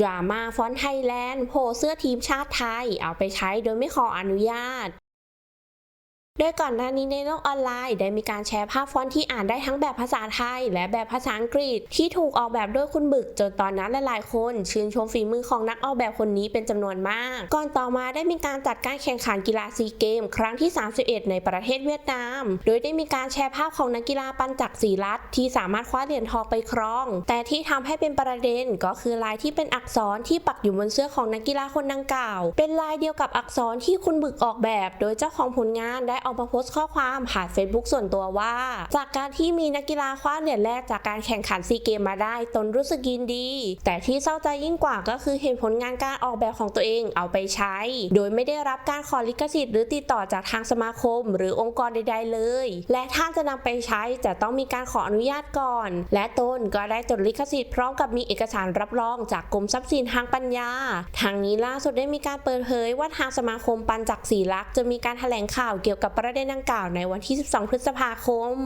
ดราม่าฟอนไทยแลนด์โผล่เสื้อทีมชาติไทย เอาไปใช้โดยไม่ขออนุญาต โดยก่อนหน้านี้ในโลกออนไลน์ ได้มีการแชร์ภาพฟอนต์ที่อ่านได้ทั้งแบบภาษาไทย และแบบภาษาอังกฤษ ที่ถูกออกแบบโดยคุณบึก จนตอนนั้นหลายๆคน ชื่นชมฝีมือของนักออกแบบคนนี้เป็นจำนวนมาก ก่อนต่อมาได้มีการจัดการแข่งขันกีฬาซีเกม ครั้งที่ 31 ในประเทศเวียดนาม โดยได้มีการแชร์ภาพของนักกีฬาปัญจักรศรีรัตน์ที่สามารถคว้าเหรียญทองไปครอง แต่ที่ทำให้เป็นประเด็นก็คือลายที่เป็นอักษรที่ปักอยู่บนเสื้อของนักกีฬาคนดังกล่าว เป็นลายเดียวกับอักษรที่คุณบึกออกแบบ โดยเจ้าของผลงานได้ออกมาโพสต์ข้อความผ่าน Facebook ส่วนตัวว่า จากการที่มีนักกีฬาคว้าเหรียญแรกจากการแข่งขันซีเกมมาได้ ตนรู้สึกยินดี แต่ที่เศร้าใจยิ่งกว่าก็คือเห็นผลงานการออกแบบของตัวเองเอาไปใช้ โดยไม่ได้รับการขอลิขสิทธิ์หรือติดต่อจากทางสมาคม หรือองค์กรใด ๆ เลย และถ้าจะนำไปใช้จะต้องมีการขออนุญาตก่อน และตนก็ได้จดลิขสิทธิ์พร้อมกับมีเอกสารรับรองจากกรมทรัพย์สินทางปัญญา ทางนี้ล่าสุดได้มีการเปิดเผยว่าทางสมาคมปัญจักศรีลักษ์จะมีการแถลงข่าวเกี่ยวกับประเด็นดังกล่าวในวันที่ 12 พฤษภาคม